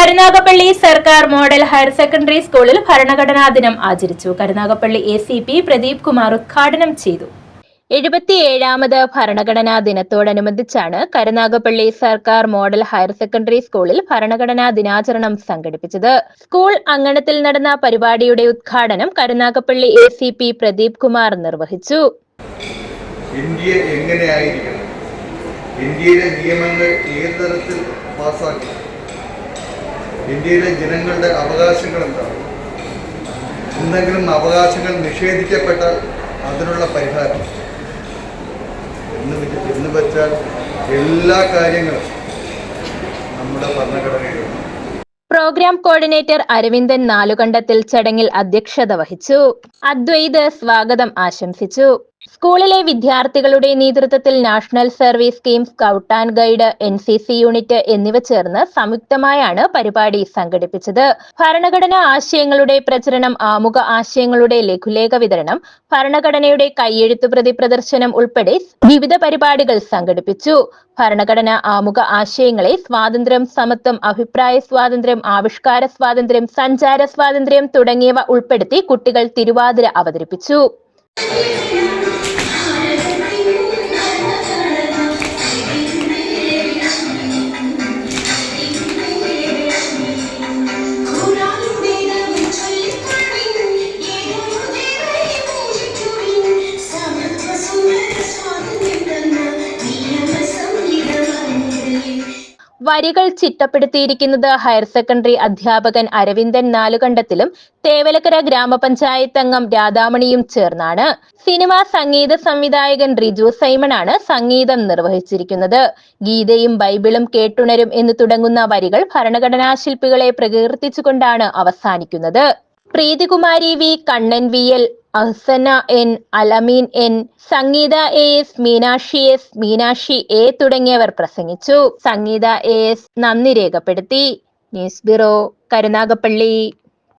കരുനാഗപ്പള്ളി സർക്കാർ model higher secondary സ്കൂളിൽ ഭരണഘടനാ ദിനം ആചരിച്ചു. Karunagappally A C P Pradeep Kumar ഉദ്ഘാടനം ചെയ്തു. എഴുപത്തിയേഴാമത് ഭരണഘടനാ ദിനത്തോടനുബന്ധിച്ചാണ് കരുനാഗപ്പള്ളി സർക്കാർ മോഡൽ ഹയർ സെക്കൻഡറി സ്കൂളിൽ ഭരണഘടനാ ദിനാചരണം സംഘടിപ്പിച്ചത്. സ്കൂൾ അങ്കണത്തിൽ നടന്ന പരിപാടിയുടെ ഉദ്ഘാടനം Karunagappally A C P Pradeep Kumar നിർവഹിച്ചു. ഇന്ത്യ എങ്ങനെയായിരിക്കണം? ഇന്ത്യയിലെ നിയമങ്ങൾ ഏത് തരത്തിൽ പാസ്സാക്കി ഇന്ത്യയിലെ ജനങ്ങളുടെ അവകാശങ്ങൾ എന്താണ് എന്തെങ്കിലും അവകാശങ്ങൾ നിഷേധിക്കപ്പെട്ടാൽ അതിനുള്ള പരിഹാരം. എന്ന് എന്ന് വെച്ചാൽ എല്ലാ കാര്യങ്ങളും നമ്മുടെ ഭരണഘടനയിലുണ്ട്. പ്രോഗ്രാം കോർഡിനേറ്റർ അരവിന്ദൻ നാലുകണ്ടത്തിൽ ചടങ്ങിൽ അധ്യക്ഷത വഹിച്ചു. അദ്വൈത് സ്വാഗതം ആശംസിച്ചു. സ്കൂളിലെ വിദ്യാർത്ഥികളുടെ നേതൃത്വത്തിൽ national service scheme scout and guide N C C unit എന്നിവ ചേർന്ന് സംയുക്തമായാണ് പരിപാടി സംഘടിപ്പിച്ചത്. ഭരണഘടനാ ആശയങ്ങളുടെ പ്രചരണം ആമുഖ ആശയങ്ങളുടെ ലഘുലേഖ വിതരണം ഭരണഘടനയുടെ കൈയെഴുത്തു പ്രതി പ്രദർശനം ഉൾപ്പെടെ വിവിധ പരിപാടികൾ സംഘടിപ്പിച്ചു. ഭരണഘടന ആമുഖ ആശയങ്ങളെ സ്വാതന്ത്ര്യം സമത്വം അഭിപ്രായ സ്വാതന്ത്ര്യം ആവിഷ്കാര സ്വാതന്ത്ര്യം സഞ്ചാര സ്വാതന്ത്ര്യം തുടങ്ങിയവ ഉൾപ്പെടുത്തി കുട്ടികൾ തിരുവാതിര അവതരിപ്പിച്ചു. വരികൾ ചിട്ടപ്പെടുത്തിയിരിക്കുന്നത് ഹയർ സെക്കൻഡറി അധ്യാപകൻ അരവിന്ദൻ നാലുകണ്ടത്തിലും തേവലക്കര ഗ്രാമപഞ്ചായത്ത് അംഗം രാധാമണിയും ചേർന്നാണ്. സിനിമാ സംഗീത സംവിധായകൻ റിജു സൈമണാണ് സംഗീതം നിർവഹിച്ചിരിക്കുന്നത്. ഗീതയും ബൈബിളും കേട്ടുണരും എന്ന് തുടങ്ങുന്ന വരികൾ ഭരണഘടനാ ശില്പികളെ പ്രകീർത്തിച്ചുകൊണ്ടാണ് അവസാനിക്കുന്നത്. Preethikumari V. Kannan V. L. Ahsana N Alameen N Sangeetha A S Meenakshi S Meenakshi A തുടങ്ങിയവർ പ്രസംഗിച്ചു. സംഗീത എ എസ് നന്ദി രേഖപ്പെടുത്തി. News bureau Karunagappally.